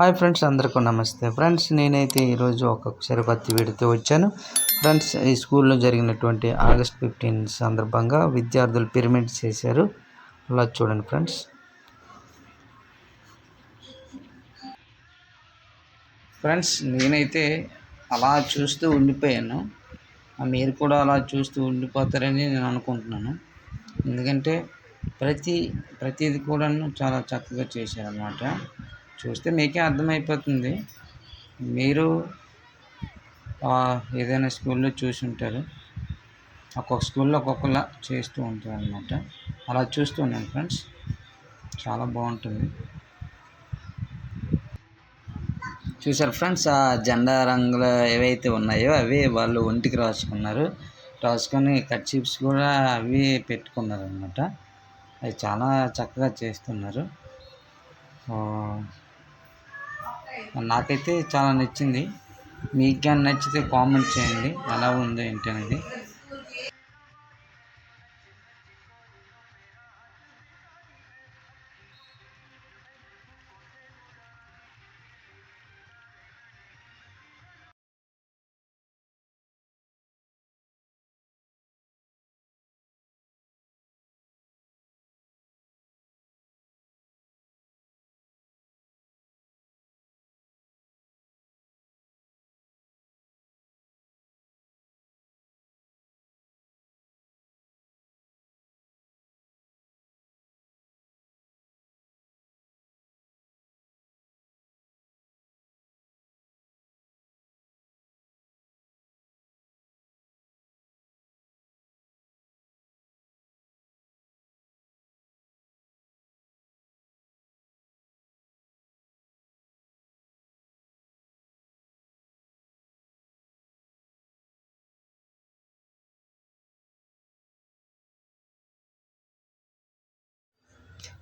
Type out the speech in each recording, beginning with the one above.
Hi friends అందరికీ నమస్తే. Friends నేనైతే ఈరోజు ఒక సరిపత్తి వీడితో వచ్చాను. ఫ్రెండ్స్ ఈ స్కూల్లో జరిగినటువంటి ఆగస్ట్ ఫిఫ్టీన్ సందర్భంగా విద్యార్థులు పిరమిడ్ చేశారు. అలా చూడండి ఫ్రెండ్స్. ఫ్రెండ్స్ నేనైతే అలా చూస్తూ ఉండిపోయాను. మీరు కూడా అలా చూస్తూ ఉండిపోతారని నేను అనుకుంటున్నాను. ఎందుకంటే ప్రతి ప్రతిది కూడా చాలా చక్కగా చేశారనమాట చూస్తే మీకే అర్థమైపోతుంది. మీరు ఏదైనా స్కూల్లో చూసి ఉంటారు ఒక్కొక్క స్కూల్లో ఒక్కొక్కలా చేస్తూ ఉంటారు అనమాట అలా చూస్తూ ఉన్నాను ఫ్రెండ్స్. చాలా బాగుంటుంది. చూసారు ఫ్రెండ్స్ ఆ జెండా రంగులు ఏవైతే ఉన్నాయో అవి వాళ్ళు ఒంటికి రాసుకున్నారు. రాసుకొని కట్ చిప్స్ కూడా అవి పెట్టుకున్నారు అనమాట అవి చాలా చక్కగా చేస్తున్నారు. నాకైతే చాలా నచ్చింది. మీకు కానీ నచ్చితే కామెంట్ చేయండి. ఎలా ఉందో ఏంటి అనేది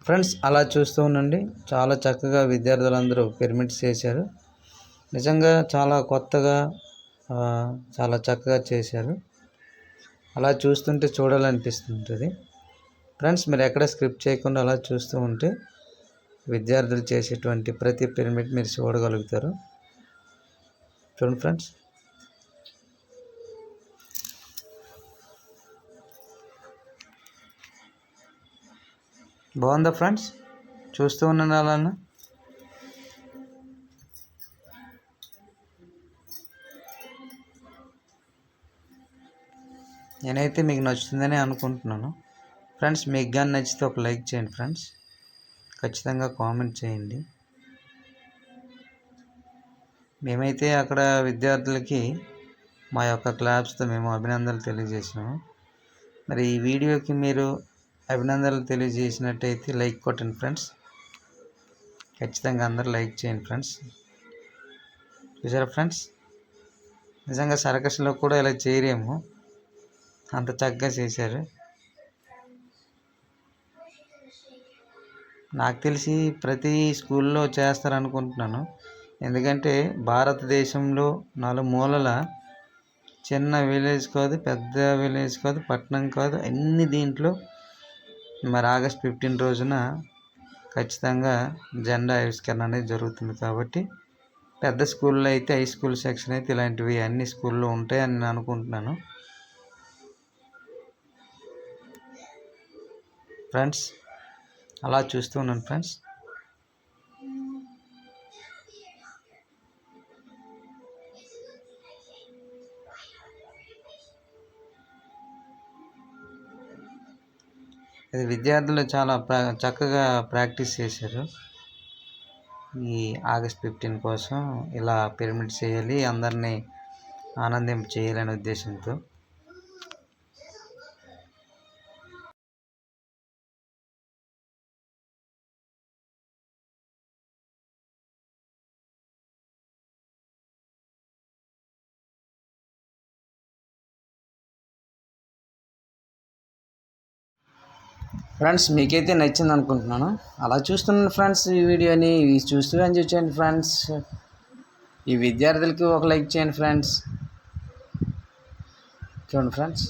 ఫ్రెండ్స్ అలా చూస్తూ ఉండండి. చాలా చక్కగా విద్యార్థులందరూ పిరమిడ్స్ చేశారు. నిజంగా చాలా కొత్తగా చాలా చక్కగా చేశారు. అలా చూస్తుంటే చూడాలనిపిస్తుంటుంది. ఫ్రెండ్స్ మీరు ఎక్కడ స్క్రిప్ట్ చేయకుండా అలా చూస్తూ ఉంటే విద్యార్థులు చేసేటువంటి ప్రతి పిరమిడ్ మీరు చూడగలుగుతారు. చూడండి ఫ్రెండ్స్. బాగుందా ఫ్రెండ్స్? చూస్తూ ఉన్నాను అలా నేనైతే మీకు నచ్చుతుందని అనుకుంటున్నాను. ఫ్రెండ్స్ మీకు కానీ నచ్చితే ఒక లైక్ చేయండి ఫ్రెండ్స్. ఖచ్చితంగా కామెంట్ చేయండి. మేమైతే అక్కడ విద్యార్థులకి మా యొక్క క్లాబ్స్తో మేము అభినందనలు తెలియజేసాము మరి ఈ వీడియోకి మీరు అభినందనలు తెలియజేసినట్టయితే లైక్ కొట్టండి ఫ్రెండ్స్. ఖచ్చితంగా అందరూ లైక్ చేయండి ఫ్రెండ్స్. చూసారా ఫ్రెండ్స్? నిజంగా సర్కస్లో కూడా ఇలా చేయరేమో. అంత చక్కగా చేశారు. నాకు తెలిసి ప్రతి స్కూల్లో చేస్తారనుకుంటున్నాను. ఎందుకంటే భారతదేశంలో నాలుగు మూలల చిన్న విలేజ్ కాదు పెద్ద విలేజ్ కాదు పట్టణం కాదు అన్ని దీంట్లో మరి ఆగస్ట్ ఫిఫ్టీన్ రోజున ఖచ్చితంగా జెండా ఆవిష్కరణ అనేది జరుగుతుంది కాబట్టి పెద్ద స్కూల్లో అయితే హై స్కూల్ సెక్షన్ అయితే ఇలాంటివి అన్ని స్కూల్లో ఉంటాయని నేను అనుకుంటున్నాను. ఫ్రెండ్స్ అలా చూస్తూ ఉన్నాను ఫ్రెండ్స్. ఇది విద్యార్థులు చాలా ప్రా చక్కగా ప్రాక్టీస్ చేశారు. ఈ ఆగస్ట్ ఫిఫ్టీన్ కోసం ఇలా పిరమిడ్ చేయాలి అందరినీ ఆనందం చేయాలనే ఉద్దేశంతో. ఫ్రెండ్స్ మీకైతే నచ్చింది అనుకుంటున్నాను అలా చూస్తున్నాను ఫ్రెండ్స్ ఈ వీడియోని చూస్తూ ఎంజాయ్ చేయండి ఫ్రెండ్స్. ఈ విద్యార్థులకి ఒక లైక్ చేయండి ఫ్రెండ్స్. చూడండి ఫ్రెండ్స్.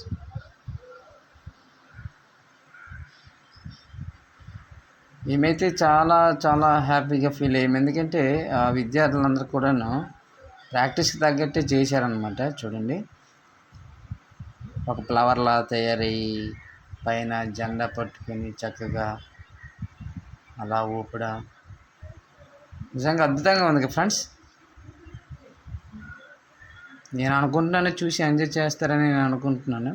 మేమైతే చాలా చాలా హ్యాపీగా ఫీల్ అయ్యాము ఎందుకంటే ఆ విద్యార్థులందరూ కూడాను ప్రాక్టీస్కి తగ్గట్టే చేశారనమాట చూడండి. ఒక ఫ్లవర్లా తయారయ్యి పైన జెండా పట్టుకొని చక్కగా అలా ఊపడా. నిజంగా అద్భుతంగా ఉంది ఫ్రెండ్స్? నేను అనుకుంటున్నాను చూసి ఎంజాయ్ చేస్తారని నేను అనుకుంటున్నాను.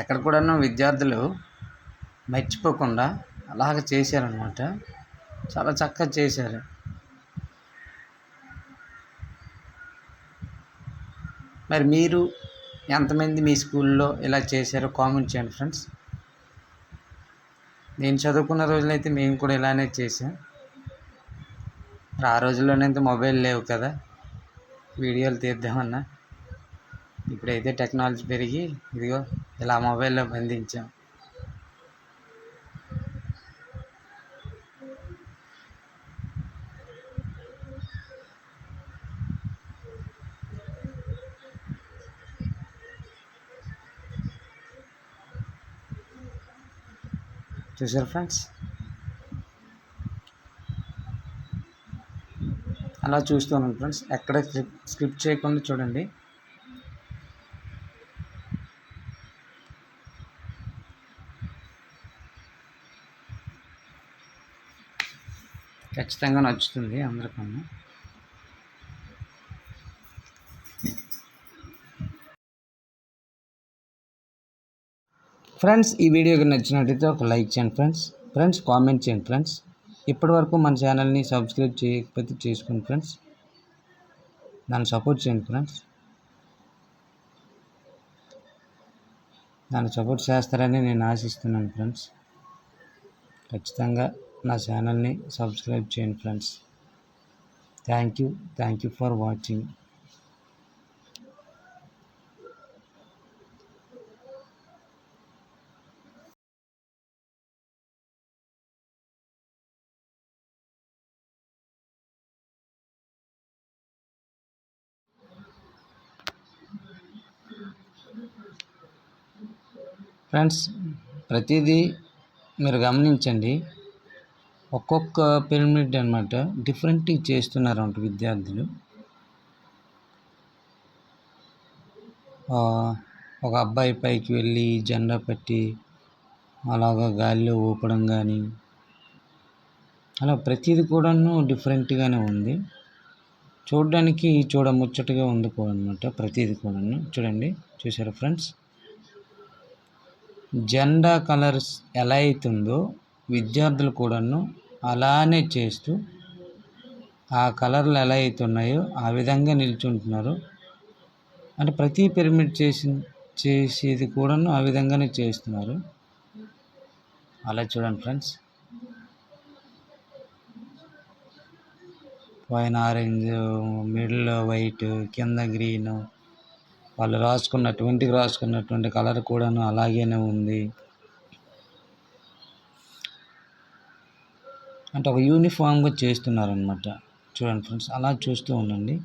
ఎక్కడ కూడాను విద్యార్థులు మర్చిపోకుండా అలాగ చేశారనమాట చాలా చక్కగా చేశారు. మరి మీరు ఎంతమంది మీ స్కూల్లో ఇలా చేశారో కామెంట్ చేయండి ఫ్రెండ్స్. నేను చదువుకున్న రోజులైతే మేము కూడా ఇలానే చేసాం ఆ రోజుల్లోనైతే మొబైల్ లేవు కదా. వీడియోలు తీద్దామన్నా. ఇప్పుడైతే టెక్నాలజీ పెరిగి ఇదిగో ఇలా మొబైల్లో బంధించాం. చూసారు ఫ్రెండ్స్? అలా చూస్తున్నాను ఫ్రెండ్స్. ఎక్కడ స్క్రిప్ స్క్రిప్ట్ చేయకుండా చూడండి. ఖచ్చితంగా నచ్చుతుంది అందరికన్నా. ఫ్రెండ్స్ ఈ వీడియోకి నచ్చినట్టయితే ఒక లైక్ చేయండి ఫ్రెండ్స్. ఫ్రెండ్స్ కామెంట్ చేయండి ఫ్రెండ్స్. ఇప్పటివరకు మన ఛానల్ని సబ్స్క్రైబ్ చేయకపోతే చేసుకోండి ఫ్రెండ్స్. నన్ను సపోర్ట్ చేయండి ఫ్రెండ్స్. నన్ను సపోర్ట్ చేస్తారని నేను ఆశిస్తున్నాను ఫ్రెండ్స్. ఖచ్చితంగా నా ఛానల్ని సబ్స్క్రైబ్ చేయండి friends. Thank you. Thank you for watching. Friends ప్రతిదీ మీరు గమనించండి. ఒక్కొక్క పిరమిడ్ అనమాట డిఫరెంట్గా చేస్తున్నారు అంట విద్యార్థులు. ఒక అబ్బాయి పైకి వెళ్ళి జెండా పట్టి అలాగా గాలిలో ఊపడం కానీ అలా ప్రతిది కూడాను డిఫరెంట్గానే ఉంది. చూడడానికి చూడ ముచ్చటగా ఉంది కూడా అనమాట ప్రతీది కూడాను. చూడండి చూసారా ఫ్రెండ్స్? జెండా కలర్స్ ఎలా అవుతుందో విద్యార్థులు కూడాను అలానే చేస్తూ ఆ కలర్లు ఎలా అవుతున్నాయో ఆ విధంగా నిల్చుంటున్నారు. అంటే ప్రతి పిరమిడ్ చేసి చేసేది కూడాను ఆ విధంగానే చేస్తున్నారు. అలా చూడండి ఫ్రెండ్స్. పైన ఆరెంజ్ మిడిల్ వైట్ కింద గ్రీన్ వాళ్ళు రాసుకున్నటువంటి రాసుకున్నటువంటి కలర్ కూడాను అలాగేనే ఉంది. అంటే ఒక యూనిఫామ్గా చేస్తున్నారనమాట చూడండి ఫ్రెండ్స్ అలా చూస్తూ ఉండండి.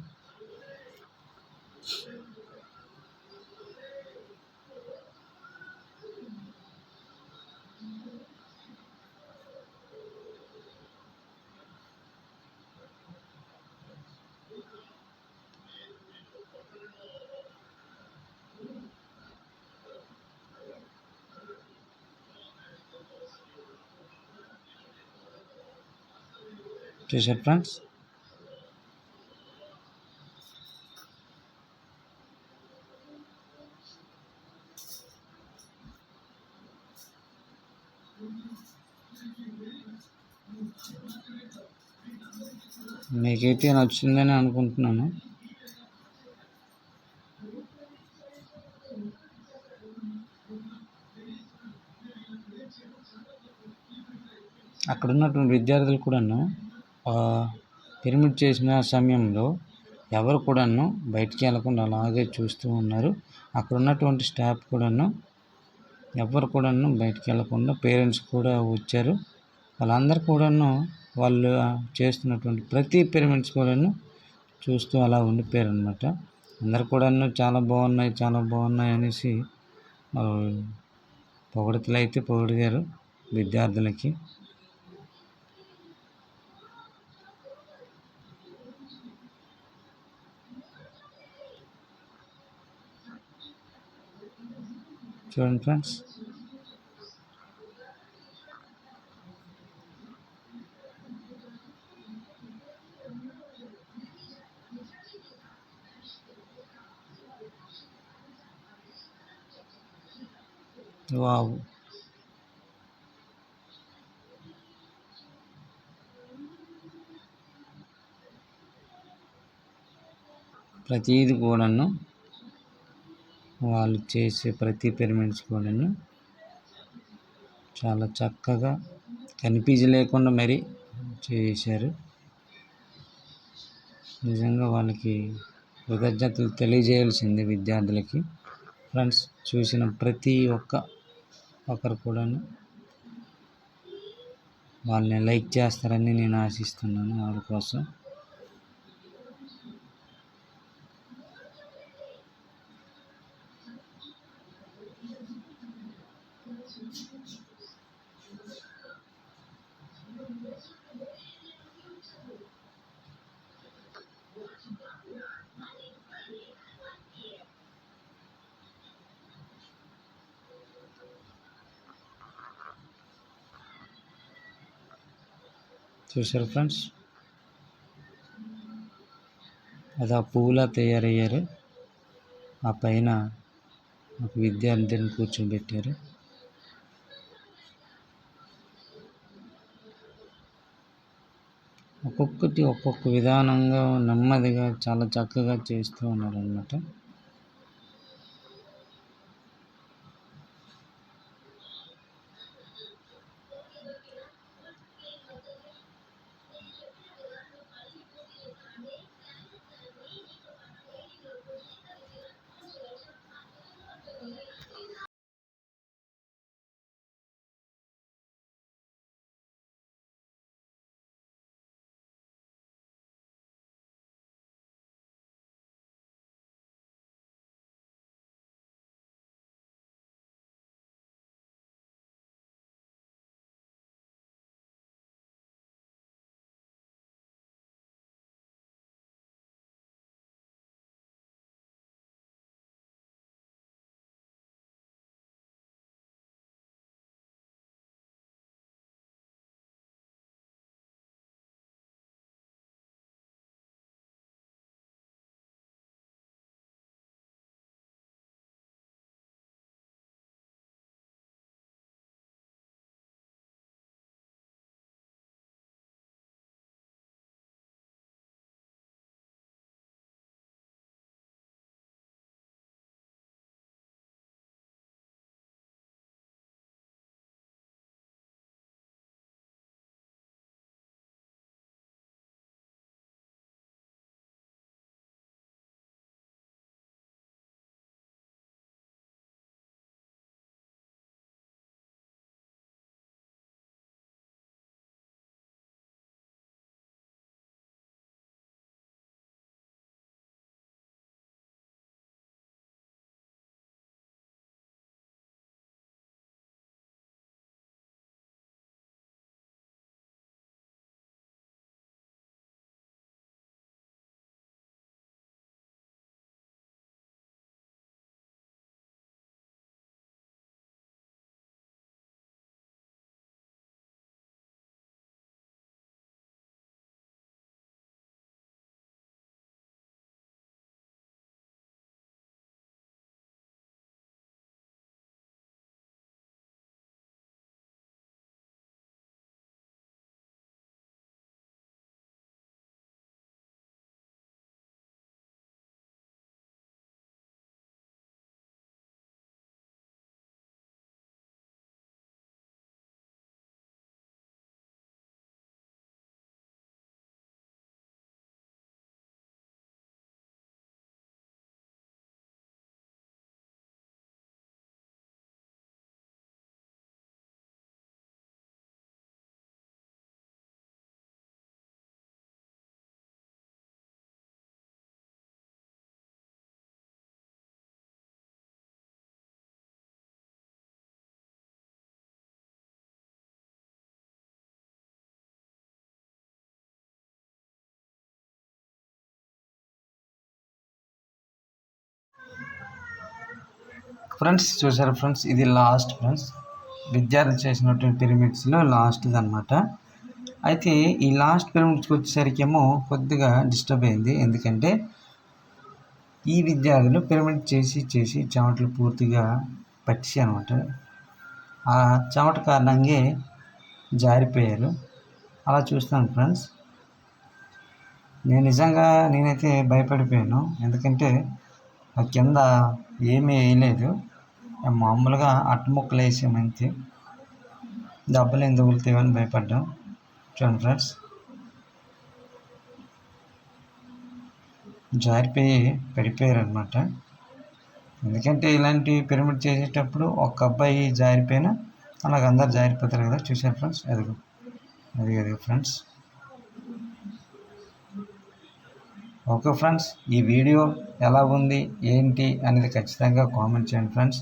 చూసారు ఫ్రెండ్స్ మీకైతే నచ్చిందని అనుకుంటున్నాను. అక్కడ ఉన్నటువంటి విద్యార్థులు కూడాను పిరమిడ్ చేసిన సమయంలో ఎవరు కూడాను బయటికి వెళ్ళకుండా అలాగే చూస్తూ ఉన్నారు. అక్కడ ఉన్నటువంటి స్టాఫ్ కూడాను ఎవరు కూడాను బయటికి వెళ్ళకుండా పేరెంట్స్ కూడా వచ్చారు. వాళ్ళందరూ కూడాను వాళ్ళు చేస్తున్నటువంటి ప్రతి పిరమిడ్స్ కూడాను చూస్తూ అలా ఉండిపోయారు అనమాట అందరు కూడాను చాలా బాగున్నాయి చాలా బాగున్నాయి అనేసి ఆ, పొగడతలు అయితే పొగిడారు విద్యార్థులకి. చూడండి ఫ్రెండ్స్ వావ్ ప్రతిది కూడాను వాళ్ళు చేసే ప్రతి పిరమిడ్స్ కూడాను చాలా చక్కగా కనిపించి లేకుండా మరి చేశారు. నిజంగా వాళ్ళకి కృతజ్ఞతలు తెలియజేయాల్సింది విద్యార్థులకి. ఫ్రెండ్స్ చూసిన ప్రతి ఒక్క ఒకరు కూడాను వాళ్ళని లైక్ చేస్తారని నేను ఆశిస్తున్నాను. వాళ్ళ కోసం చూసారు ఫ్రెండ్స్ అది ఆ పువ్వులా తయారయ్యారు ఆ పైన ఒక విద్యార్థిని కూర్చోబెట్టారు ఒక్కొక్కటి ఒక్కొక్క విధానంగా నెమ్మదిగా చాలా చక్కగా చేస్తూ ఉన్నారు ఫ్రెండ్స్ చూసారు ఫ్రెండ్స్? ఇది లాస్ట్ ఫ్రెండ్స్. విద్యార్థి చేసినటువంటి పిరమిడ్స్లో లాస్ట్ది అనమాట అయితే ఈ లాస్ట్ పిరమిడ్స్కి వచ్చేసరికి ఏమో కొద్దిగా డిస్టర్బ్ అయింది. ఎందుకంటే ఈ విద్యార్థులు పిరమిడ్ చేసి చేసి చెమటలు పూర్తిగా పచ్చి అనమాట ఆ చెమట కారణంగా జారిపోయారు. అలా చూస్తాను ఫ్రెండ్స్. నేను నిజంగా నేనైతే భయపడిపోయాను. ఎందుకంటే ఆ కింద ఏమీ వేయలేదు. మామూలుగా అట్టముక్కలు వేసామంతే దెబ్బలు ఎందుకు తగులుతాయని భయపడ్డాం. చూడండి ఫ్రెండ్స్. జారిపోయి పడిపోయారు అనమాట ఎందుకంటే ఇలాంటి పిరమిడ్ చేసేటప్పుడు ఒక అబ్బాయి జారిపోయినా అలాగ అందరు జారిపోతారు కదా. చూసారు ఫ్రెండ్స్? అదిగో. అది అది ఫ్రెండ్స్. ఓకే ఫ్రెండ్స్ ఈ వీడియో ఎలా ఉంది ఏంటి అనేది ఖచ్చితంగా కామెంట్ చేయండి friends.